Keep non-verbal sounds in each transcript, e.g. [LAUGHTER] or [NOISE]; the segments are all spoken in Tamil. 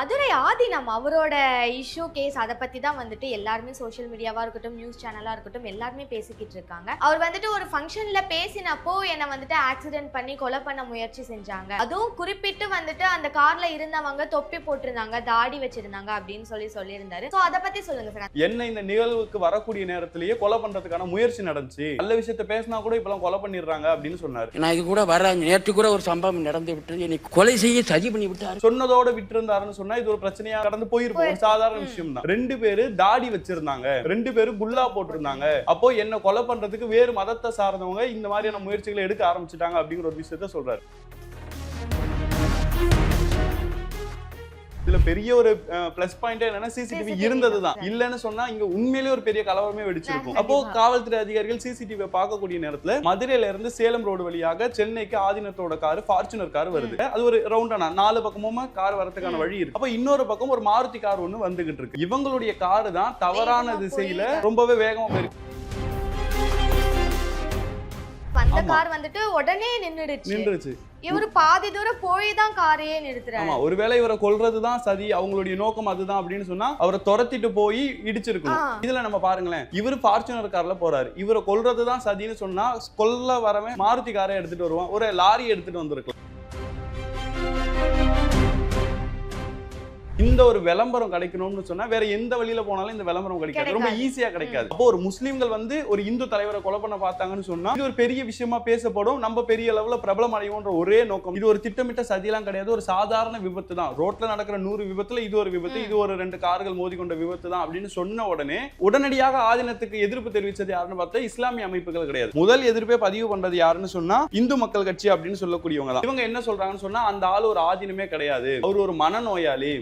மதுரை ஆதினம் அவரோட இஷ்யூ கேஸ் அதை பத்தி தான் வந்துட்டு எல்லாருமே சோஷியல் மீடியாவா இருக்கட்டும் நியூஸ் சேனலா இருக்கட்டும் எல்லாருமே பேசிக்கிட்டு இருக்காங்க. அவர் வந்துட்டு ஒரு ஃபங்க்ஷன்ல பேசினப்போ என்னை வந்துட்டு ஆக்சிடென்ட் பண்ணி கொலை பண்ண முயற்சி செஞ்சாங்க. அதுவும் குறிப்பிட்டு வந்துட்டு அந்த கார்ல இருந்தவங்க தொப்பி போட்டிருந்தாங்க தாடி வச்சிருந்தாங்க அப்படின்னு சொல்லி சொல்லியிருந்தாரு. சோ அதை பத்தி சொல்லுங்க சார். என்ன இந்த நிகழ்வுக்கு வரக்கூடிய நேரத்திலேயே கொலை பண்றதுக்கான முயற்சி நடந்துச்சு? நல்ல விஷயத்த பேசினா கூட இப்பெல்லாம் கொலை பண்ணிடுறாங்க அப்படின்னு சொன்னாரு. நான் இது கூட வர நேற்று கூட ஒரு சம்பவம் நடந்து விட்டது என்னை கொலை செய்ய சதி பண்ணி விட்டார் சொன்னதோட விட்டிருந்தாருன்னு சொன்னா இது ஒரு பிரச்சனையா கடந்து போயிருக்கும். ஒரு சாதாரண விஷயம் தான் ரெண்டு பேரு தாடி வச்சிருந்தாங்க. ரெண்டு பேரும் குல்லா போட்டிருந்தாங்க. அப்போ என்ன கொலை பண்றதுக்கு வேறு மதத்தை சார்ந்தவங்க இந்த மாதிரியான முயற்சிகளை எடுக்க ஆரம்பிச்சிட்டாங்க அப்படிங்கிற ஒரு விஷயத்த சொல்றாரு. இதுல பெரிய ஒரு பிளஸ் பாயிண்ட் என்னன்னா சிசிடிவி இருந்தது தான். இல்லன்னு சொன்னா இங்க உண்மையிலேயே ஒரு பெரிய கலவரமே வெடிச்சிருக்கும். அப்போ காவல்துறை அதிகாரிகள் சிசிடிவி பார்க்கக்கூடிய நேரத்துல மதுரையில இருந்து சேலம் ரோடு வழியாக சென்னைக்கு ஆதினத்தோட கார் ஃபார்ச்சுனர் கார் வருது. அது ஒரு ரவுண்டானா நாலு பக்கமும் கார் வரதுக்கான வழி இருக்கு. அப்ப இன்னொரு பக்கம் ஒரு மாருதி கார் ஒண்ணு வந்துகிட்டு இருக்கு. இவங்களுடைய கார் தான் தவறான திசையில ரொம்பவே வேகமா போயிருக்கு. அந்த ஆமா. கார் வந்துட்டு உடனே நின்னுடுச்சு. நின்றுச்சு இவரு பாதி தூரம் போய் தான் காரையே நிறுத்துறாரு. ஆமா ஒருவேளை இவரை கொல்றதுதான் சதி அவங்களுடைய நோக்கம் அதுதான் அப்படின்னு சொன்னா அவரை துரத்திட்டு போய் இடிச்சிருக்கணும். இதுல நம்ம பாருங்களேன் இவர் ஃபார்ச்சுனர் கார்ல போறாரு. இவரை கொல்றதுதான் சதின்னு சொன்னா கொல்ல வரவன் மாருதி காரை எடுத்துட்டு வருவான். ஒரு லாரி எடுத்துட்டு வந்திருக்கலாம். இந்த ஒரு விளம்பரம் கிடைக்கணும்னு சொன்னா வேற எந்த வழியில போனாலும் இந்த விளம்பரம் கிடைக்காது. ரொம்ப. ஈஸியா கிடைக்காது. அப்போ ஒரு முஸ்லீம்கள் வந்து ஒரு இந்து தலைவரை கொலை பண்ண பார்த்தாங்கன்னு சொன்னா இது ஒரு பெரிய விஷயமா பேசப்படும். நம்ம பெரிய அளவுல பிரபலம் அடைவோன்ற ஒரே நோக்கம். இது ஒரு திட்டமிட்ட சதியெல்லாம் கிடையாது. ஒரு சாதாரண விபத்து தான். ரோட்ல நடக்கிற நூறு விபத்துல இது ஒரு விபத்து இது ஒரு ரெண்டு கார்கள் மோதி கொண்ட விபத்து தான் அப்படின்னு சொன்ன உடனே உடனடியாக ஆதீனத்துக்கு எதிர்ப்பு தெரிவிச்சது யாருன்னு பார்த்தா இஸ்லாமிய அமைப்புகள் கிடையாது. முதல் எதிர்ப்பே பதிவு பண்றது யாருன்னு சொன்னா இந்து மக்கள் கட்சி அப்படின்னு சொல்லக்கூடியவங்க தான். இவங்க என்ன சொல்றாங்கன்னு சொன்னா அந்த ஆள் ஒரு ஆதீனமே கிடையாது. அவர் ஒரு மனநோயாளி.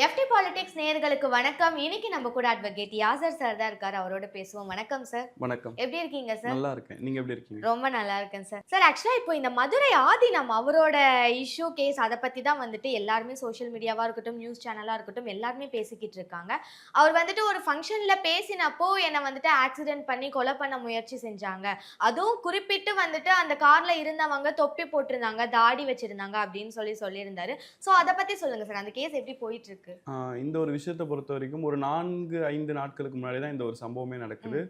எஃப்டி பாலிடிக்ஸ் நேயர்களுக்கு வணக்கம். இன்னைக்கு நம்ம கூட அட்வொகேட் யாசர் சார் தான் இருக்காரு. அவரோட பேசுவோம். வணக்கம் சார் வணக்கம். எப்படி இருக்கீங்க சார் நல்லா இருக்கேன். நீங்க எப்படி இருக்கீங்க? ரொம்ப நல்லா இருக்கேன் சார் சார் ஆக்சுவலா இப்போ இந்த மதுரை ஆதினம் அவரோட இஷ்யூ கேஸ் அதை பத்தி தான் வந்துட்டு எல்லாருமே சோஷியல் மீடியாவா இருக்கட்டும் நியூஸ் சேனலா இருக்கட்டும் எல்லாருமே பேசிக்கிட்டு இருக்காங்க. அவர் வந்துட்டு ஒரு ஃபங்க்ஷன்ல பேசினப்போ என்னை வந்துட்டு ஆக்சிடென்ட் பண்ணி கொலை பண்ண முயற்சி செஞ்சாங்க. அதுவும் குறிப்பிட்டு வந்துட்டு அந்த கார்ல இருந்தவங்க தொப்பி போட்டிருந்தாங்க தாடி வச்சிருந்தாங்க அப்படின்னு சொல்லி சொல்லியிருந்தாரு. ஸோ அதை பத்தி சொல்லுங்க சார் அந்த கேஸ் எப்படி போயிட்டு இருக்கு? ஆஹ் இந்த ஒரு விஷயத்தை பொறுத்த வரைக்கும் ஒரு நான்கு ஐந்து நாட்களுக்கு முன்னாடி தான் இந்த ஒரு சம்பவமே நடக்குது.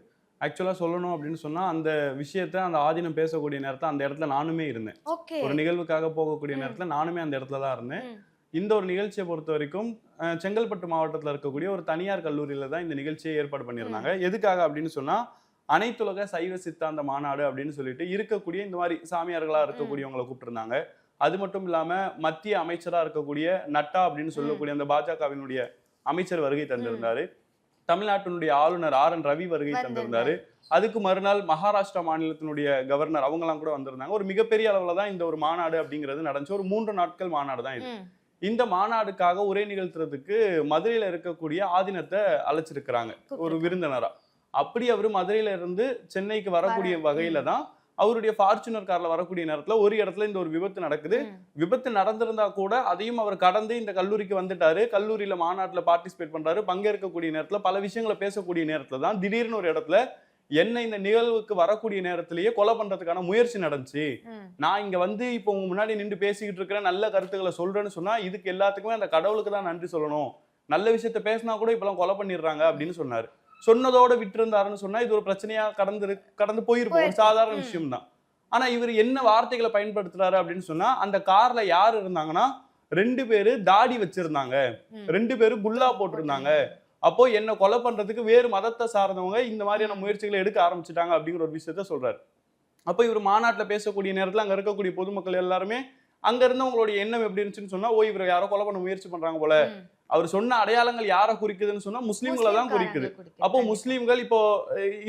ஆக்சுவலாக சொல்லணும் அப்படின்னு சொன்னா அந்த விஷயத்த அந்த ஆதீனம் பேசக்கூடிய நேரத்தை அந்த இடத்துல நானுமே இருந்தேன். ஒரு நிகழ்வுக்காக போகக்கூடிய. நேரத்துல நானுமே அந்த இடத்துல தான் இருந்தேன். இந்த ஒரு நிகழ்ச்சியை பொறுத்த வரைக்கும் செங்கல்பட்டு மாவட்டத்தில் இருக்கக்கூடிய ஒரு தனியார் கல்லூரியில தான் இந்த நிகழ்ச்சியை ஏற்பாடு பண்ணியிருந்தாங்க. எதுக்காக அப்படின்னு சொன்னா அனைத்துலக சைவ சித்தாந்த மாநாடு அப்படின்னு சொல்லிட்டு இருக்கக்கூடிய இந்த மாதிரி சாமியார்களா இருக்கக்கூடியவங்களை கூப்பிட்டுருந்தாங்க. அது மட்டும் இல்லாம மத்திய அமைச்சரா இருக்கக்கூடிய நட்டா அப்படின்னு சொல்லக்கூடிய அந்த பாஜகவினுடைய அமைச்சர் வருகை தந்திருந்தாரு. தமிழ்நாட்டினுடைய ஆளுநர் ஆர் என் ரவி வருகை தந்திருந்தாரு. அதுக்கு மறுநாள் மகாராஷ்டிரா மாநிலத்தினுடைய கவர்னர் அவங்கலாம் கூட வந்திருந்தாங்க. ஒரு மிகப்பெரிய அளவுல தான் இந்த ஒரு மாநாடு அப்படிங்கிறது நடந்துச்சு. ஒரு மூன்று நாட்கள் மாநாடு தான் இது. இந்த மாநாடுக்காக உரை நிகழ்த்துறதுக்கு மதுரையில இருக்கக்கூடிய ஆதீனத்தை அழைச்சிருக்கிறாங்க. ஒரு விருந்தினரா. அப்படி அவர் மதுரையில இருந்து சென்னைக்கு வரக்கூடிய வர- வகையில தான் அவருடைய ஃபார்ச்சுனர் கார்ல வரக்கூடிய நேரத்துல ஒரு இடத்துல இந்த ஒரு விபத்து நடக்குது. விபத்து நடந்திருந்தா கூட அதையும் அவர் கடந்து இந்த கல்லூரிக்கு வந்துட்டாரு. கல்லூரியில மாநாட்டுல பார்ட்டிசிபேட் பண்றாரு. பங்கேற்கக்கூடிய நேரத்துல பல விஷயங்களை பேசக்கூடிய நேரத்துல தான் திடீர்னு ஒரு இடத்துல என்ன இந்த நிகழ்வுக்கு வரக்கூடிய நேரத்திலேயே கொலை பண்றதுக்கான முயற்சி நடந்துச்சு. நான் இங்க வந்து இப்போ உங்க முன்னாடி நின்று பேசிக்கிட்டு இருக்கிறேன் நல்ல கருத்துக்களை சொல்றேன்னு சொன்னா இதுக்கு எல்லாத்துக்குமே அந்த கடவுளுக்கு தான் நன்றி சொல்லணும். நல்ல விஷயத்த பேசினா கூட இப்பெல்லாம் கொலை பண்ணிடுறாங்க அப்படின்னு சொன்னாரு. சொன்னதோட விட்டிருந்தாருன்னு சொன்னா இது ஒரு பிரச்சனையா கடந்து கடந்து போயிருக்கும் ஒரு. சாதாரண. விஷயம் தான் ஆனா இவர் என்ன வார்த்தைகளை பயன்படுத்துறாரு அப்படின்னு சொன்னா அந்த கார்ல யார் இருந்தாங்கன்னா ரெண்டு பேரு தாடி வச்சிருந்தாங்க. ரெண்டு பேரும் குல்லா போட்டிருந்தாங்க அப்போ என்ன கொலை பண்றதுக்கு வேறு மதத்தை சார்ந்தவங்க இந்த மாதிரியான முயற்சிகளை எடுக்க ஆரம்பிச்சிட்டாங்க அப்படிங்கிற ஒரு விஷயத்த சொல்றாரு அப்போ இவர் மாநாட்டுல பேசக்கூடிய நேரத்துல அங்க இருக்கக்கூடிய பொதுமக்கள் எல்லாருமே அங்க இருந்தவங்களுடைய எண்ணம் எப்படி இருந்துச்சுன்னு சொன்னா ஓ இவரை யாரோ கொலை பண்ண முயற்சி பண்றாங்க போல. அவர் சொன்ன அடையாளங்கள் யாரை குறிக்குதுன்னு சொன்னா முஸ்லீம்களை தான் குறிக்குது. அப்போ முஸ்லீம்கள் இப்போ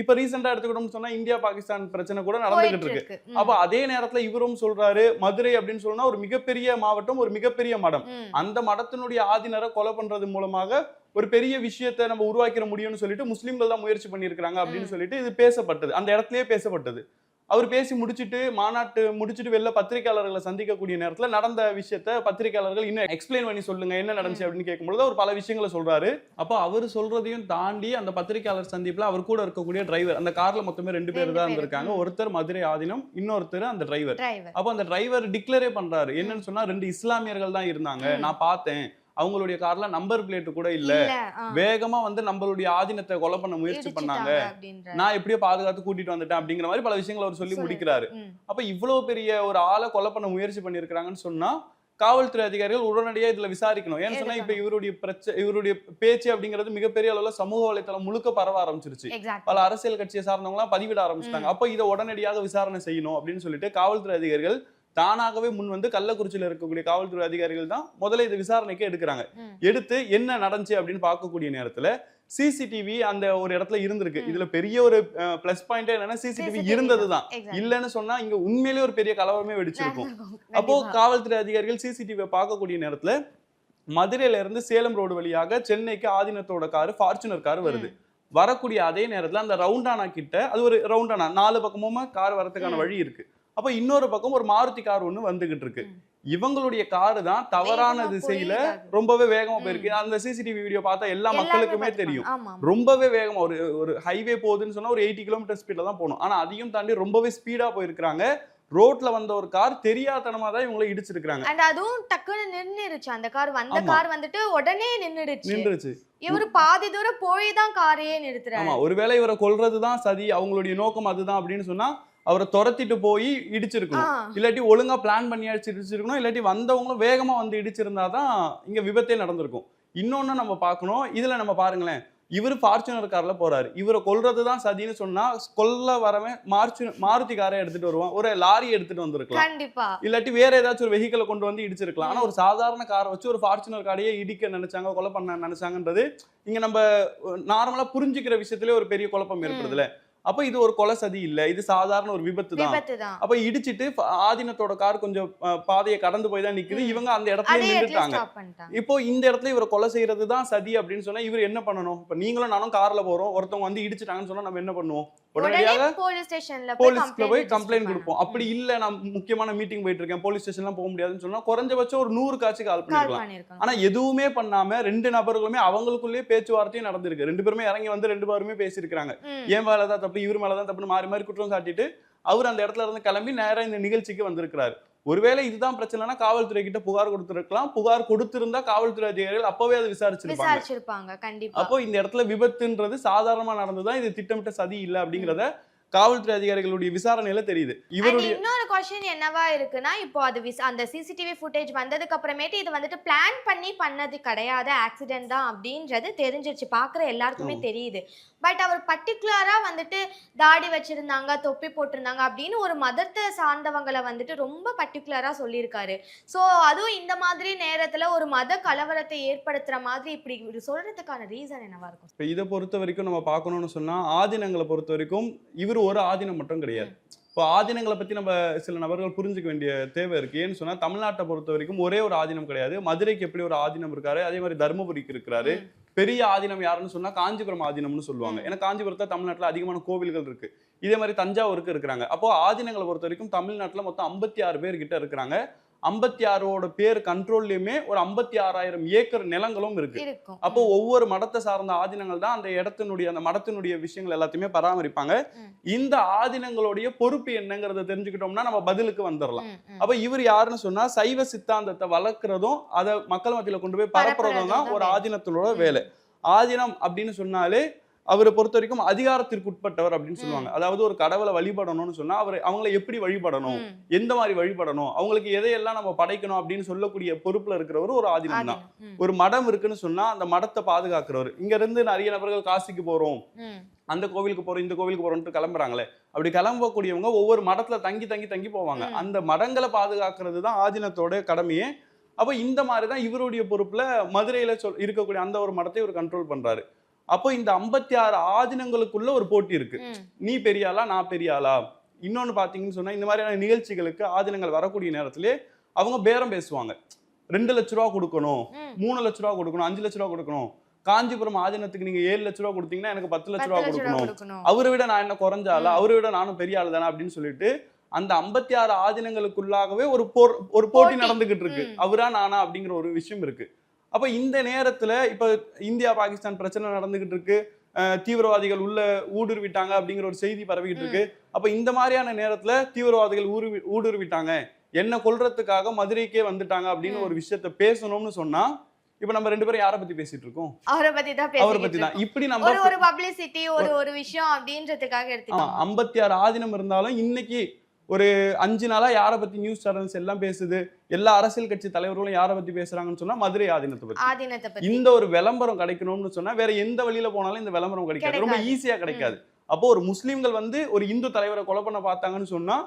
இப்ப ரீசெண்டா எடுத்துக்கிட்டோம்னு சொன்னா இந்தியா பாகிஸ்தான் பிரச்சனை கூட நடந்துகிட்டு இருக்கு. அப்ப அதே நேரத்துல இவரும் சொல்றாரு மதுரை அப்படின்னு சொன்னா ஒரு மிகப்பெரிய மாவட்டம் ஒரு மிகப்பெரிய மடம். அந்த மடத்தினுடைய ஆதினரை கொலை பண்றது மூலமாக ஒரு பெரிய விஷயத்தை நம்ம உருவாக்கிட முடியும்னு சொல்லிட்டு முஸ்லீம்கள் தான் முயற்சி பண்ணியிருக்கிறாங்க அப்படின்னு. சொல்லிட்டு இது பேசப்பட்டது. அந்த இடத்துலயே பேசப்பட்டது. அவர் பேசி முடிச்சிட்டு மாநாட்டு முடிச்சிட்டு வெளில பத்திரிகையாளர்களை சந்திக்கக்கூடிய நேரத்துல நடந்த விஷயத்த பத்திரிகையாளர்கள் இன்னும் எக்ஸ்பிளைன் பண்ணி சொல்லுங்க என்ன நடந்துச்சு அப்படின்னு கேட்கும்பொழுது அவர் பல விஷயங்களை சொல்றாரு. அப்போ அவர் சொல்றதையும் தாண்டி அந்த பத்திரிகையாளர் சந்திப்புல அவர் கூட இருக்கக்கூடிய டிரைவர் அந்த கார்ல மொத்தமே ரெண்டு பேர் தான். இருந்திருக்காங்க. ஒருத்தர் மதுரை ஆதீனம் இன்னொருத்தர் அந்த டிரைவர் அப்போ அந்த டிரைவர் டிக்ளரே பண்றாரு. என்னன்னு சொன்னா ரெண்டு இஸ்லாமியர்கள் தான் இருந்தாங்க. நான் பார்த்தேன். அவங்களுடைய கார்ல நம்பர் பிளேட் கூட இல்ல. வேகமா வந்து நம்மளுடைய ஆதீனத்தை கொலை பண்ண முயற்சி பண்ணாங்க நான் எப்படியோ பாதுகாத்து கூட்டிட்டு வந்துட்டேன் அப்படிங்கிற மாதிரி பல விஷயங்களை அவர் சொல்லி முடிக்கிறாரு. அப்ப இவ்வளவு பெரிய ஒரு ஆளை கொலை பண்ண முயற்சி பண்ணியிருக்கிறாங்கன்னு சொன்னா காவல்துறை அதிகாரிகள் உடனடியா இதுல விசாரிக்கணும் ஏன்னு சொன்னா இப்ப. இவருடைய பிரச்சனை இவருடைய பேச்சு அப்படிங்கிறது மிகப்பெரிய அளவுல சமூக வலைத்தளம் முழுக்க பரவ ஆரம்பிச்சிருச்சு. பல அரசியல் கட்சியை சார்ந்தவங்க எல்லாம் பதிவிட ஆரம்பிச்சிட்டாங்க அப்ப இதை உடனடியாக விசாரணை செய்யணும் அப்படின்னு சொல்லிட்டு காவல்துறை அதிகாரிகள் தானாகவே முன் வந்து கள்ளக்குறிச்சியில இருக்கக்கூடிய காவல்துறை அதிகாரிகள் தான் முதல்ல இதை விசாரணைக்கு எடுக்கிறாங்க. எடுத்து என்ன நடந்துச்சு அப்படின்னு பார்க்கக்கூடிய நேரத்துல சிசிடிவி அந்த ஒரு இடத்துல இருந்திருக்கு. இதுல பெரிய ஒரு பிளஸ் பாயிண்ட் என்னன்னா சிசிடிவி இருந்தது தான். இல்லைன்னு சொன்னா இங்க உண்மையிலேயே ஒரு பெரிய கலவரமே வெடிச்சிருக்கும். [LAUGHS] அப்போ. காவல்துறை அதிகாரிகள் சிசிடிவியை பார்க்கக்கூடிய நேரத்துல மதுரையில இருந்து சேலம் ரோடு வழியாக சென்னைக்கு ஆதீனத்தோட காரு ஃபார்ச்சுனர் கார் வருது வரக்கூடிய அதே நேரத்துல அந்த ரவுண்டானா கிட்ட அது ஒரு ரவுண்டானா நாலு பக்கமும் கார் வரதுக்கான. வழி இருக்கு அப்ப இன்னொரு பக்கம் ஒரு மாருதி கார் ஒண்ணு வந்துகிட்டு இருக்கு. இவங்களுடைய காரு தான் தவறான திசையில. ரொம்பவே வேகமா. போயிருக்கு அந்த சிசிடிவி வீடியோ பார்த்தா எல்லா மக்களுக்குமே. தெரியும். ரொம்பவே வேகமா ஒரு ஒரு ஹைவே போகுதுன்னு சொன்னா ஒரு எயிட்டி கிலோமீட்டர் ஸ்பீட்ல தான் போகணும் ஆனா அதையும் தாண்டி ரொம்பவே ஸ்பீடா போயிருக்காங்க ரோட்ல வந்த ஒரு கார் தெரியாதனமா தான் இவங்களை இடிச்சிருக்காங்க And அதுவும் டக்குன்னு நின்னுருச்சு அந்த கார் வந்த. கார் வந்துட்டு உடனே நின்னுடுச்சு நின்றுச்சு இவரு பாதி தூரம் போய் தான் காரையே நிறுத்துறாரு ஆமா ஒருவேளை இவரை கொல்றதுதான் சதி அவங்களுடைய நோக்கம் அதுதான் அப்படின்னு சொன்னா அவரை துரத்திட்டு போய் இடிச்சிருக்கணும். இல்லாட்டி ஒழுங்கா பிளான் பண்ணி அடிச்சு இடிச்சிருக்கணும். இல்லாட்டி வந்தவங்களும் வேகமா வந்து இடிச்சிருந்தா தான் இங்க விபத்தே நடந்திருக்கும். இன்னொன்னு நம்ம பார்க்கணும். இதுல நம்ம பாருங்களேன். இவர் ஃபார்ச்சுனர் கார்ல போறாரு. இவரை கொல்றதுதான் சதின்னு சொன்னா கொல்ல வரவன் மார்ச்சு மாருதி காரை எடுத்துட்டு வருவான். ஒரு லாரி எடுத்துட்டு வந்திருக்கலாம். கண்டிப்பா. இல்லாட்டி வேற ஏதாச்சும் ஒரு வெஹிக்கிளை கொண்டு வந்து இடிச்சிருக்கலாம். ஆனா ஒரு சாதாரண காரை வச்சு ஒரு ஃபார்ச்சுனர் காரையே இடிக்க நினைச்சாங்க கொலை பண்ண நினைச்சாங்கன்றது இங்க நம்ம நார்மலா புரிஞ்சுக்கிற விஷயத்திலே ஒரு பெரிய குழப்பம் ஏற்படுதுல அப்ப இது ஒரு கொலை சதி இல்ல. இது சாதாரண ஒரு விபத்து தான். அப்ப இடிச்சிட்டு ஆதீனத்தோட கார் கொஞ்சம் பாதையை கடந்து போய் தான் நிக்குது. இவங்க அந்த இடத்துல நின்றுட்டாங்க. இப்போ இந்த இடத்துல இவரை கொலை செய்யறது தான் சதி அப்படின்னு சொன்னா இவர் என்ன பண்ணணும்? இப்ப நீங்களும் நானும் கார்ல போறோம். ஒருத்தவங்க வந்து இடிச்சிட்டாங்கன்னு சொன்னா நம்ம என்ன பண்ணுவோம்? உடனே உடனடியாக போலீஸ் ஸ்டேஷன்ல போய் கம்ப்ளைண்ட் கொடுப்போம். அப்படி இல்ல நான் முக்கியமான மீட்டிங் போயிட்டு இருக்கேன் போலீஸ் ஸ்டேஷன்லாம் போக முடியாதுன்னு சொன்னா குறைஞ்சபட்சம் ஒரு நூறு காட்சி கால் கால் பண்ணிருக்கலாம். ஆனா எதுவுமே பண்ணாம ரெண்டு நபர்களுமே அவங்களுக்குள்ளேயே பேச்சுவார்த்தையும் நடந்திருக்கு. ரெண்டு பேருமே இறங்கி வந்து ரெண்டு பேருமே பேசியிருக்காங்க. என் மேலதான் தப்பு இவர் மேலதான் தப்புன்னு மாறி மாறி குற்றம் சாட்டிட்டு அவர் அந்த இடத்துல இருந்து கிளம்பி நேரா இந்த நிகழ்ச்சிக்கு வந்திருக்கிறாரு. ஒருவேளை இதுதான் பிரச்சனைனா காவல்துறை கிட்ட புகார் கொடுத்திருக்கலாம். புகார் கொடுத்திருந்தா காவல்துறை அதிகாரிகள் அப்பவே அதை விசாரிச்சிருப்பாங்க. அப்போ இந்த இடத்துல விபத்துன்றது சாதாரணமா நடந்ததுதான் இது திட்டமிட்ட சதி இல்ல அப்படிங்கறத காவல்துறை அதிகாரிகளுடைய விசாரணையில தெரியுது. இவருடைய இன்னொரு கொஸ்டின் என்னவா இருக்குன்னா இப்போ அது அந்த சிசிடிவி ஃபுட்டேஜ் வந்ததுக்கு அப்புறமேட்டு இது வந்துட்டு பிளான் பண்ணி பண்ணது கிடையாது ஆக்சிடென்ட் தான் அப்படின்றது தெரிஞ்சிருச்சு. பாக்குற எல்லாருக்குமே. தெரியுது. பட் அவர் பர்டிகுலரா வந்துட்டு தாடி வச்சிருந்தாங்க தொப்பி போட்டிருந்தாங்க அப்படின்னு ஒரு மதத்தை சார்ந்தவங்களை வந்துட்டு ரொம்ப பர்டிகுலரா சொல்லியிருக்காரு. ஸோ அதுவும் இந்த மாதிரி நேரத்துல ஒரு மத கலவரத்தை ஏற்படுத்துற மாதிரி இப்படி சொல்றதுக்கான ரீசன் என்னவா இருக்கும்? இதை பொறுத்த வரைக்கும் நம்ம பார்க்கணும்னு சொன்னா ஆதீனங்களை பொறுத்த வரைக்கும் இவர் ஒரு ஆதீனம் மட்டும் கிடையாது. இப்போ ஆதீனங்களை பத்தி நம்ம சில நபர்கள் புரிஞ்சுக்க வேண்டிய தேவை இருக்கு. ஏன்னு சொன்னா தமிழ்நாட்டை பொறுத்த வரைக்கும் ஒரே ஒரு ஆதீனம் கிடையாது. மதுரைக்கு எப்படி ஒரு ஆதீனம் இருக்காரு அதே மாதிரி தருமபுரிக்கு இருக்கிறாரு. பெரிய ஆதீனம் யாருன்னு சொன்னா காஞ்சிபுரம் ஆதீனம்னு சொல்லுவாங்க. ஏன்னா காஞ்சிபுரத்துல தமிழ்நாட்டுல அதிகமான கோவில்கள் இருக்கு. இதே மாதிரி தஞ்சாவூருக்கு இருக்கிறாங்க. அப்போ ஆதீனங்களை பொறுத்த வரைக்கும் தமிழ்நாட்டுல மொத்தம் ஐம்பத்தி ஆறு பேர் கிட்ட இருக்கிறாங்க. ஐம்பத்தி ஆறோட பேர் கண்ட்ரோல்லையுமே ஒரு ஐம்பத்தி ஆறாயிரம் ஏக்கர் நிலங்களும் இருக்கு. அப்போ ஒவ்வொரு மடத்தை சார்ந்த ஆதீனங்கள் தான் அந்த இடத்தினுடைய அந்த மடத்தினுடைய விஷயங்கள் எல்லாத்தையுமே பராமரிப்பாங்க. இந்த ஆதீனங்களுடைய பொறுப்பு என்னங்கிறத தெரிஞ்சுக்கிட்டோம்னா நம்ம பதிலுக்கு வந்துடலாம். அப்ப இவர் யாருன்னு சொன்னா சைவ சித்தாந்தத்தை வளர்க்கறதும் அதை மக்கள் மத்தியில கொண்டு போய் பரப்புறதும் தான் ஒரு ஆதீனத்தினோட. வேலை. ஆதீனம் அப்படின்னு சொன்னாலே அவரை பொறுத்த வரைக்கும் அதிகாரத்திற்கு உட்பட்டவர் அப்படின்னு சொல்லுவாங்க. அதாவது ஒரு கடவுளை வழிபடணும்னு சொன்னா அவர் அவங்கள எப்படி வழிபடணும். எந்த மாதிரி வழிபடணும்? அவங்களுக்கு எதையெல்லாம் நம்ம படைக்கணும் அப்படின்னு சொல்லக்கூடிய பொறுப்புல இருக்கிறவர் ஒரு ஆதீனம் தான். ஒரு மடம் இருக்குன்னு சொன்னா அந்த மடத்தை பாதுகாக்கிறவர். இங்க இருந்து நிறைய நபர்கள் காசிக்கு போறோம். அந்த கோவிலுக்கு போறோம் இந்த கோவிலுக்கு போறோம்னு கிளம்புறாங்களே. அப்படி கிளம்பக்கூடியவங்க ஒவ்வொரு மடத்துல தங்கி தங்கி தங்கி போவாங்க. அந்த மடங்களை பாதுகாக்கிறது தான் ஆதீனத்தோட கடமையே. அப்ப இந்த மாதிரி தான் இவருடைய பொறுப்புல மதுரையில சொல் இருக்கக்கூடிய அந்த ஒரு மடத்தை இவர் கண்ட்ரோல் பண்றாரு. அப்போ இந்த ஐம்பத்தி ஆறு ஆதீனங்களுக்குள்ள ஒரு போட்டி இருக்கு. நீ பெரிய ஆளா நான் பெரிய ஆளா இன்னொன்னு பாத்தீங்கன்னு சொன்னா இந்த மாதிரியான நிகழ்ச்சிகளுக்கு ஆதீனங்கள் வரக்கூடிய நேரத்திலே அவங்க பேரம் பேசுவாங்க ரெண்டு லட்ச ரூபா கொடுக்கணும். மூணு லட்ச ரூபா கொடுக்கணும் அஞ்சு லட்ச ரூபா கொடுக்கணும் காஞ்சிபுரம் ஆதீனத்துக்கு நீங்க ஏழு லட்ச ரூபா கொடுத்தீங்கன்னா எனக்கு பத்து லட்ச ரூபா கொடுக்கணும் அவரை விட நான் என்ன குறைஞ்ச ஆளா ம். அவரை விட நானும் பெரிய ஆளு தானே அப்படின்னு சொல்லிட்டு அந்த ஐம்பத்தி ஆறு ஆதீனங்களுக்குள்ளாகவே ஒரு போர் ஒரு போட்டி. நடந்துகிட்டு இருக்கு. அவரா நானா அப்படிங்கிற ஒரு விஷயம் இருக்கு அப்ப இந்த நேரத்துல இப்ப இந்தியா பாகிஸ்தான் பிரச்சனை நடந்துகிட்டு இருக்கு. தீவிரவாதிகள் உள்ள ஊடுருவிட்டாங்க அப்படிங்கிற ஒரு செய்தி பரவிக்கிட்டு இருக்கு. அப்ப இந்த மாதிரியான நேரத்துல தீவிரவாதிகள் ஊடுருவி ஊடுருவிட்டாங்க. என்ன கொல்றதுக்காக மதுரைக்கே வந்துட்டாங்க அப்படின்னு. ஒரு விஷயத்த பேசணும்னு சொன்னா இப்ப நம்ம ரெண்டு பேரும் யாரை பத்தி பேசிட்டு இருக்கோம்? அவரை பத்தி தான் அவரை பத்தி தான். இப்படி நம்ம ஒரு பப்ளிசிட்டி ஒரு ஒரு விஷயம் அப்படின்றதுக்காக எடுத்துக்கோங்க ஐம்பத்தி ஆறு ஆதீனம் இருந்தாலும் இன்னைக்கு ஒரு அஞ்சு நாளா யாரை பத்தி நியூஸ் சேனல்ஸ் எல்லாம் பேசுது எல்லா அரசியல் கட்சி தலைவர்களும் யாரை பத்தி பேசுறாங்கன்னு சொன்னா மதுரை ஆதீனத்தை பத்தி. ஆதீனத்தை இந்த ஒரு விளம்பரம் கிடைக்கணும்னு சொன்னா வேற எந்த வழியில போனாலும் இந்த விளம்பரம் கிடைக்காது. ரொம்ப கிடைக்காது. ஈஸியா கிடைக்காது. அப்போ ஒரு முஸ்லீம்கள் வந்து ஒரு இந்து தலைவரை கொலை பண்ண பார்த்தாங்கன்னு சொன்னா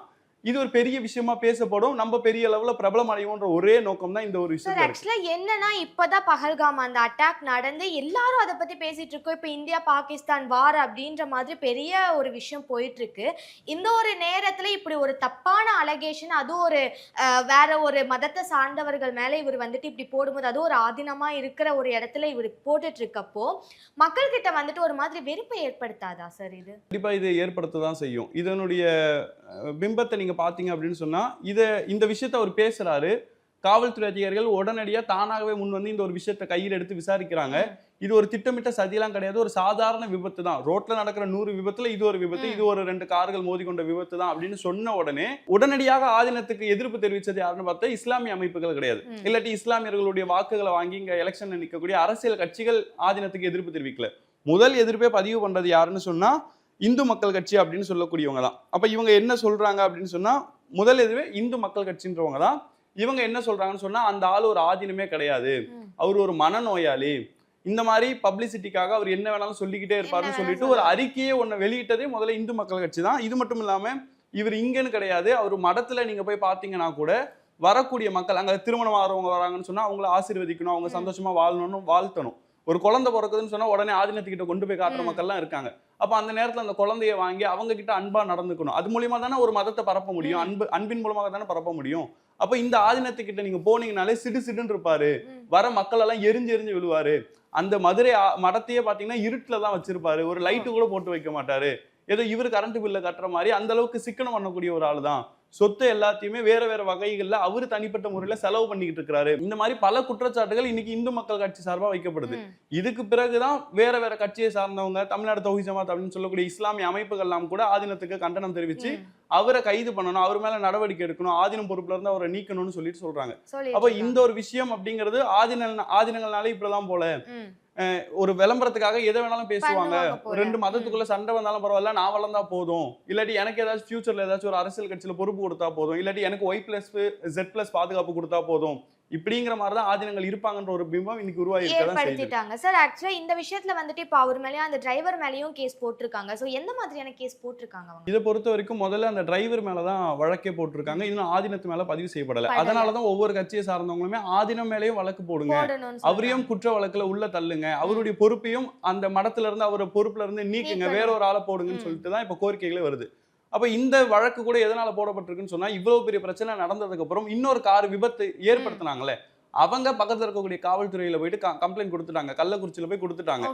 இது ஒரு பெரிய விஷயமா பேசப்படும். நம்ம பெரிய அளவுல பிரபலம் அடைவோன்ற ஒரே நோக்கம் தான் இந்த ஒரு சார் விஷயம் இருக்கு. ஆக்சுவலா என்னன்னா இப்பதான் பஹல்காம் அந்த அட்டாக் நடந்து எல்லாரும் அதை பத்தி பேசிட்டு இருக்கோம். இப்ப இந்தியா பாகிஸ்தான் வார் அப்படின்ற மாதிரி பெரிய ஒரு விஷயம் போயிட்டு இருக்கு இந்த ஒரு நேரத்துல இப்படி ஒரு தப்பான அலகேஷன் அதுவும் ஒரு வேற ஒரு மதத்தை சார்ந்தவர்கள் மேல இவர் வந்துட்டு இப்படி போடும்போது அதுவும் ஒரு ஆதீனமா இருக்கிற ஒரு இடத்துல இவர் போட்டுட்டு இருக்கப்போ மக்கள் கிட்ட வந்துட்டு ஒரு மாதிரி வெறுப்பை ஏற்படுத்தாதா சார் இது? கண்டிப்பா இது ஏற்படுத்த தான் செய்யும். இதனுடைய பிம்பத்தை நீங்க பாத்தீங்க அப்படின்னு சொன்னா இத இந்த விஷயத்த அவர் பேசுறாரு. காவல்துறை அதிகாரிகள் உடனடியா தானாகவே முன் வந்து இந்த ஒரு விஷயத்தை கையில் எடுத்து விசாரிக்கிறாங்க. இது ஒரு திட்டமிட்ட சதியெல்லாம் கிடையாது. ஒரு சாதாரண விபத்து தான். ரோட்ல நடக்கிற நூறு விபத்துல இது ஒரு விபத்து. இது ஒரு ரெண்டு கார்கள் மோதி கொண்ட விபத்து தான் அப்படின்னு சொன்ன உடனே உடனடியாக ஆதீனத்துக்கு எதிர்ப்பு தெரிவிச்சது யாருன்னு பார்த்தா இஸ்லாமிய அமைப்புகள் கிடையாது. இல்லாட்டி இஸ்லாமியர்களுடைய வாக்குகளை வாங்கி இங்க எலெக்ஷன்ல நிற்கக்கூடிய அரசியல் கட்சிகள் ஆதீனத்துக்கு எதிர்ப்பு தெரிவிக்கல. முதல் எதிர்ப்பே பதிவு பண்றது யாருன்னு சொன்னா இந்து மக்கள் கட்சி அப்படின்னு சொல்லக்கூடியவங்க தான் அப்ப இவங்க என்ன சொல்றாங்க அப்படின்னு சொன்னா முதல் எதிர்வே இந்து மக்கள் கட்சின்றவங்க தான் இவங்க என்ன சொல்றாங்கன்னு சொன்னா அந்த ஆள் ஒரு ஆதீனமே கிடையாது. அவர் ஒரு மனநோயாளி. இந்த மாதிரி பப்ளிசிட்டிக்காக அவர் என்ன வேணாலும் சொல்லிக்கிட்டே இருப்பாருன்னு சொல்லிட்டு ஒரு அறிக்கையை ஒன்று வெளியிட்டதே முதல்ல இந்து மக்கள் கட்சி தான் இது மட்டும் இல்லாம இவர் இங்கன்னு கிடையாது. அவர் மடத்துல நீங்க போய் பார்த்தீங்கன்னா கூட வரக்கூடிய மக்கள் அங்க திருமணம் ஆகிறவங்க வராங்கன்னு சொன்னா அவங்கள ஆசீர்வதிக்கணும் அவங்க ம். சந்தோஷமா வாழணும்னு வாழ்த்தணும். ஒரு குழந்தை பிறக்குதுன்னு சொன்னா உடனே ஆதீனத்துக்கிட்ட கொண்டு போய் காட்டுற. மக்கள்லாம் இருக்காங்க. அப்ப அந்த நேரத்துல அந்த குழந்தைய வாங்கி அவங்க கிட்ட அன்பா நடந்துக்கணும். அது மூலியமா தானே ஒரு மதத்தை பரப்ப முடியும். அன்பு அன்பின் மூலமாக தானே பரப்ப முடியும். அப்ப இந்த ஆதீனத்துக்கிட்ட நீங்க போனீங்கனாலே சிடு சிடுன்னு இருப்பாரு. வர மக்கள் எல்லாம் எரிஞ்சு எரிஞ்சு விழுவாரு. அந்த மதுரை மடத்தையே பாத்தீங்கன்னா இருட்டுல தான் வச்சிருப்பாரு. ஒரு லைட்டு கூட போட்டு வைக்க மாட்டாரு. ஏதோ இவர் கரண்ட் பில்ல கட்டுற மாதிரி அந்த அளவுக்கு சிக்கனம் பண்ணக்கூடிய ஒரு ஆள் தான் சொத்து எல்லாத்தையுமே வேற வேற வகைகள்ல அவர் தனிப்பட்ட முறையில செலவு பண்ணிக்கிட்டு இருக்கிறாரு இந்த மாதிரி பல குற்றச்சாட்டுகள் இன்னைக்கு இந்து மக்கள் கட்சி சார்பா வைக்கப்படுது. இதுக்கு பிறகுதான் வேற வேற கட்சியை சார்ந்தவங்க தமிழ்நாடு தொகுதி ஜமாத் அப்படின்னு சொல்லக்கூடிய இஸ்லாமிய அமைப்புகள்லாம் கூட ஆதீனத்துக்கு கண்டனம் தெரிவிச்சு. அவரை கைது பண்ணணும் அவர் மேல நடவடிக்கை எடுக்கணும் ஆதீனம் பொறுப்புல இருந்து அவரை நீக்கணும்னு சொல்லிட்டு சொல்றாங்க அப்ப. இந்த ஒரு விஷயம் அப்படிங்கிறது ஆதீன ஆதீனங்கள்னாலே இப்படிதான் போல. ஒரு விளம்பரத்துக்காக எதை வேணாலும் பேசுவாங்க. ரெண்டு மதத்துக்குள்ள சண்டை வந்தாலும் பரவாயில்ல நான் வளர்ந்தா போதும் இல்லாட்டி எனக்கு ஏதாச்சும் ஃபியூச்சர்ல ஏதாச்சும் ஒரு அரசியல் கட்சியில பொறுப்பு கொடுத்தா போதும். இல்லாட்டி எனக்கு ஒய் பிளஸ் ஜெட் பிளஸ் பாதுகாப்பு கொடுத்தா போதும். இப்படிங்கிற மாதிரி தான் ஆதீனங்கள் இருப்பாங்கன்ற ஒரு பிம்பம் இன்னைக்கு உருவாகி இருக்கதான் செய்யுது. ஏற்படுத்திட்டாங்க. சார் ஆக்சுவலா இந்த விஷயத்துல வந்துட்டு இப்ப அவர் மேலயும் அந்த டிரைவர் மேலயும் கேஸ் போட்டிருக்காங்க. சோ எந்த மாதிரியான கேஸ் போட்டிருக்காங்க இதை பொறுத்த வரைக்கும் முதல்ல அந்த டிரைவர் மேலதான் வழக்கே போட்டிருக்காங்க. இன்னும் ஆதீனத்து மேல பதிவு செய்யப்படல. படல. அதனாலதான் ஒவ்வொரு கட்சியை சார்ந்தவங்களுமே ஆதீனம் மேலேயும் வழக்கு போடுங்க. அவரையும் குற்ற வழக்குல உள்ள தள்ளுங்க. அவருடைய பொறுப்பையும் அந்த மடத்துல இருந்து அவரை பொறுப்புல இருந்து நீக்குங்க. வேற ஒரு ஆளை போடுங்கன்னு. சொல்லிட்டு தான் இப்ப கோரிக்கைகளே வருது. அப்ப இந்த வழக்கு கூட எதனால போடப்பட்டிருக்குன்னு சொன்னா இவ்வளவு பெரிய பிரச்சனை நடந்ததுக்கு அப்புறம் இன்னொரு கார் விபத்து ஏற்படுத்தினாங்களே. அவங்க பக்கத்துல இருக்கக்கூடிய காவல்துறையில போயிட்டு கம்ப்ளைண்ட் கொடுத்துட்டாங்க. கள்ளக்குறிச்சியில போய் கொடுத்துட்டாங்க.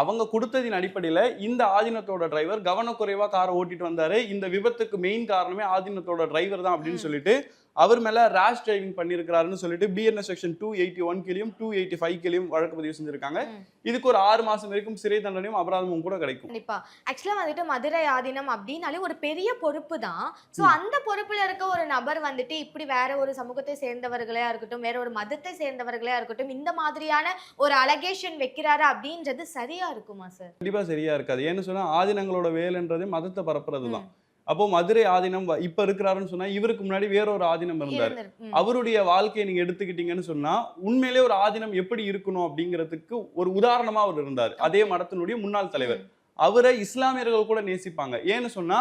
அவங்க கொடுத்ததின் அடிப்படையில இந்த ஆதீனத்தோட டிரைவர் கவனக்குறைவா காரை ஓட்டிட்டு வந்தாரு. இந்த விபத்துக்கு மெயின் காரணமே ஆதீனத்தோட டிரைவர் தான் அப்படின்னு. சொல்லிட்டு அவர் மேல ரேஷ் டிரைவிங் பண்ணிருக்காருன்னு சொல்லிட்டு BNS section two eighty one கிளியும் டூ எயிட்டி ஃபைவ் கிளியும் வழக்கு பதிவு செஞ்சிருக்காங்க. இதுக்கு ஒரு ஆறு மாசம் வரைக்கும் சிறை தண்டனையும் அபராதமும் கூட கிடைக்கும். கண்டிப்பா. ஆக்சுவலா வந்துட்டு மதுரை ஆதீனம் அப்படின்னாலே ஒரு பெரிய பொறுப்பு தான். சோ ம். அந்த பொறுப்புல இருக்க ஒரு நபர் வந்துட்டு இப்படி வேற ஒரு சமூகத்தை சேர்ந்தவர்களா இருக்கட்டும் வேற ஒரு மதத்தை சேர்ந்தவர்களா இருக்கட்டும் இந்த மாதிரியான ஒரு அலகேஷன் வைக்கிறாரு அப்படின்றது சரியா இருக்குமா சார் கண்டிப்பா சரியா இருக்காது. ஏன்னு சொன்னா ஆதீனங்களோட வேலைன்றது மதத்தை பரப்புறது தான் அப்போ மதுரை ஆதீனம் இப்ப இருக்கிறாருன்னு சொன்னா இவருக்கு முன்னாடி வேற ஒரு ஆதீனம் இருந்தாரு. அவருடைய வாழ்க்கையை நீங்க எடுத்துக்கிட்டீங்கன்னு சொன்னா உண்மையிலே ஒரு ஆதீனம் எப்படி இருக்கணும் அப்படிங்கிறதுக்கு ஒரு உதாரணமா அவர் இருந்தார். அதே மடத்தினுடைய முன்னாள் தலைவர். அவரை இஸ்லாமியர்கள் கூட நேசிப்பாங்க. ஏன்னு சொன்னா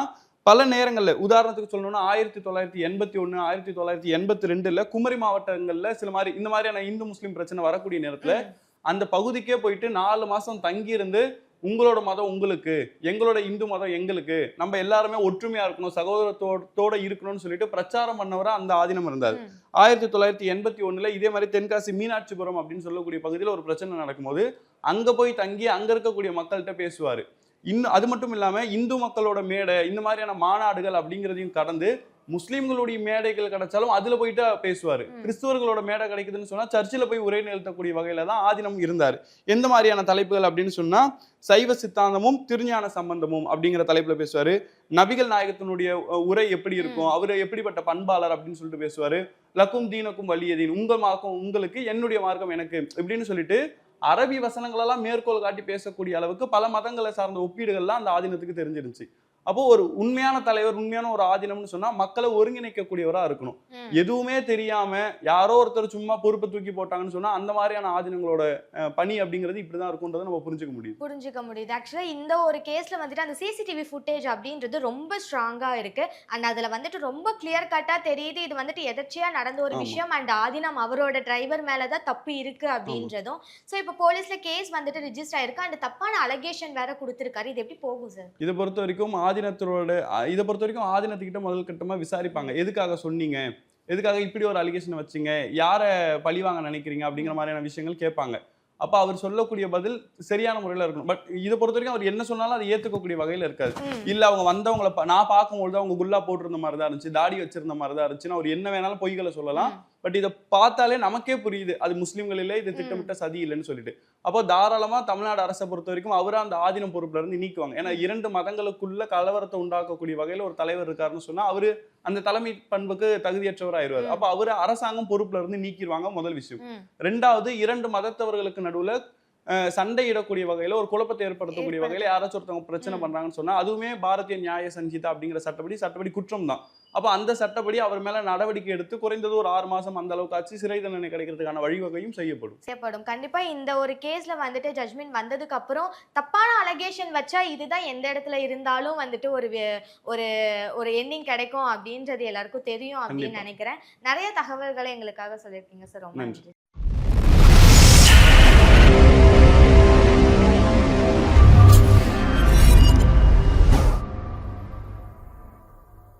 பல நேரங்கள்ல உதாரணத்துக்கு சொல்லணும்னா ஆயிரத்தி தொள்ளாயிரத்தி எண்பத்தி ஒண்ணு ஆயிரத்தி தொள்ளாயிரத்தி எண்பத்தி ரெண்டுல குமரி மாவட்டங்கள்ல சில மாதிரி இந்த மாதிரியான இந்து முஸ்லீம் பிரச்சனை வரக்கூடிய நேரத்துல அந்த பகுதிக்கே போயிட்டு நாலு மாசம் தங்கி இருந்து உங்களோட மதம் உங்களுக்கு எங்களோட இந்து மதம் எங்களுக்கு நம்ம எல்லாருமே ஒற்றுமையா இருக்கணும் சகோதரத்தோட இருக்கணும்னு சொல்லிட்டு பிரச்சாரம் பண்ணவரா அந்த ஆதீனம் இருந்தார். ஆயிரத்தி தொள்ளாயிரத்தி எண்பத்தி ஒண்ணுல இதே மாதிரி தென்காசி மீனாட்சிபுரம் அப்படின்னு சொல்லக்கூடிய பகுதியில் ஒரு பிரச்சனை நடக்கும்போது அங்க போய் தங்கி அங்க இருக்கக்கூடிய மக்கள்கிட்ட பேசுவாரு இன்னும் அது மட்டும் இல்லாம இந்து மக்களோட மேடை இந்த மாதிரியான மாநாடுகள் அப்படிங்கிறதையும் கடந்து முஸ்லிம்களுடைய மேடைகள் கிடைச்சாலும் அதுல போயிட்டு பேசுவாரு. கிறிஸ்துவர்களோட மேடை கிடைக்குதுன்னு சொன்னா சர்ச்சில் போய் உரை நிறுத்தக்கூடிய வகையில தான் ஆதீனம் இருந்தார். எந்த மாதிரியான தலைப்புகள் அப்படின்னு சொன்னா சைவ சித்தாந்தமும் திருஞான சம்பந்தமும் அப்படிங்கிற தலைப்புல பேசுவாரு. நபிகள் நாயகத்தினுடைய உரை எப்படி இருக்கும் அவர் எப்படிப்பட்ட பண்பாளர் அப்படின்னு சொல்லிட்டு பேசுவாரு. லக்கும் தீனக்கும் வலியதீன் உங்க மார்க்கம் உங்களுக்கு என்னுடைய மார்க்கம் எனக்கு இப்படின்னு சொல்லிட்டு அரபி வசனங்களெல்லாம் மேற்கோள் காட்டி பேசக்கூடிய அளவுக்கு பல மதங்களை சார்ந்த ஒப்பீடுகள்லாம் அந்த ஆதீனத்துக்கு தெரிஞ்சிருச்சு அப்போ ஒரு உண்மையான தலைவர் உண்மையான ஒரு ஆதீனம்னு சொன்னா மக்களை ஒருங்கிணைக்கக்கூடியவரா இருக்கணும். எதுவுமே தெரியாம யாரோ ஒருத்தர் சும்மா பொறுப்பை தூக்கி போட்டாங்கன்னு சொன்னா அந்த மாதிரியான ஆதீனங்களோட பணி அப்படிங்கிறது இப்படிதான் இருக்கும்ன்றதை நம்ம புரிஞ்சுக்க முடியும். புரிஞ்சுக்க முடியுது. ஆக்சுவலாக இந்த ஒரு கேஸில் வந்துட்டு அந்த சிசிடிவி ஃபுட்டேஜ் அப்படின்றது ரொம்ப ஸ்ட்ராங்காக இருக்கு. அண்ட் அதில் வந்துட்டு ரொம்ப கிளியர் கட்டாக தெரியுது. இது வந்துட்டு எதர்ச்சியாக நடந்த ஒரு. விஷயம். அண்ட் ஆதினம் அவரோட டிரைவர் மேலே தான் தப்பு இருக்கு அப்படின்றதும். ஸோ இப்போ போலீஸில் கேஸ் வந்துட்டு ரிஜிஸ்டர் ஆயிருக்கு. அண்ட் தப்பான அலகேஷன் வேற கொடுத்துருக்காரு. இது எப்படி போகும் சார் இதை பொறுத்த வரைக்கும் ஆதீனத்தோட இதை பொறுத்த வரைக்கும் ஆதீனத்துக்கிட்ட முதல் கட்டமா விசாரிப்பாங்க. எதுக்காக சொன்னீங்க? எதுக்காக இப்படி ஒரு அலிகேஷன் வச்சீங்க? யாரை பழி வாங்க நினைக்கிறீங்க? அப்படிங்கிற மாதிரியான விஷயங்கள் கேட்பாங்க. அப்ப அவர் சொல்லக்கூடிய பதில் சரியான முறையில இருக்கணும். பட் இதை பொறுத்த வரைக்கும் அவர் என்ன சொன்னாலும் அதை ஏத்துக்கக்கூடிய வகையில இருக்காது. இல்ல அவங்க வந்தவங்கள நான் பார்க்கும்பொழுது அவங்க குல்லா போட்டிருந்த மாதிரி தான் இருந்துச்சு தாடி வச்சிருந்த மாதிரி தான் இருந்துச்சுன்னு அவர் என்ன வேணாலும் பொய்களை சொல்லலாம். பட் இதை பார்த்தாலே நமக்கே புரியுது. அது முஸ்லிம்கள் இல்லை இது திட்டமிட்ட சதி இல்லைன்னு சொல்லிட்டு. அப்போ தாராளமா தமிழ்நாடு அரசை பொறுத்த வரைக்கும் அவரை அந்த ஆதீனம் பொறுப்புல இருந்து நீக்குவாங்க. ஏன்னா இரண்டு மதங்களுக்குள்ள கலவரத்தை உண்டாக்கக்கூடிய வகையில ஒரு தலைவர் இருக்காருன்னு சொன்னா அவரு அந்த தலைமை பண்புக்கு தகுதியற்றவர் ஆயிடுவார். அப்ப அவரு அரசாங்கம் பொறுப்புல இருந்து நீக்கிடுவாங்க முதல் விஷயம். ரெண்டாவது இரண்டு மதத்தவர்களுக்கு நடுவுல சண்டையிடக்கூடிய வகையில ஒரு குழப்பத்தை ஏற்படுத்தக்கூடிய ஏற்படுத்து- வகையில யாராச்சும் ஒருத்தவங்க பிரச்சனை. பண்றாங்கன்னு சொன்னா அதுவுமே பாரதிய நியாய சங்கீதா அப்படிங்கிற சட்டப்படி சட்டப்படி குற்றம் தான் அப்ப அந்த சட்டப்படி அவர் மேல நடவடிக்கை எடுத்து குறைந்தது ஒரு ஆறு மாசம் அந்த அளவுக்கு ஆச்சு சிறை தண்டனை கிடைக்கிறதுக்கான வழிவகையும் செய்யப்படும் செய்யப்படும் கண்டிப்பா இந்த ஒரு கேஸ்ல வந்துட்டு ஜட்மெண்ட் வந்ததுக்கு அப்புறம் தப்பான அலகேஷன் வச்சா இதுதான் எந்த இடத்துல இருந்தாலும் வந்துட்டு ஒரு ஒரு ஒரு எண்ணிங் கிடைக்கும் அப்படின்றது எல்லாருக்கும் தெரியும் அப்படின்னு. நினைக்கிறேன் நிறைய தகவல்களை எங்களுக்காக சொல்லியிருக்கீங்க சார் ரொம்ப. நன்றி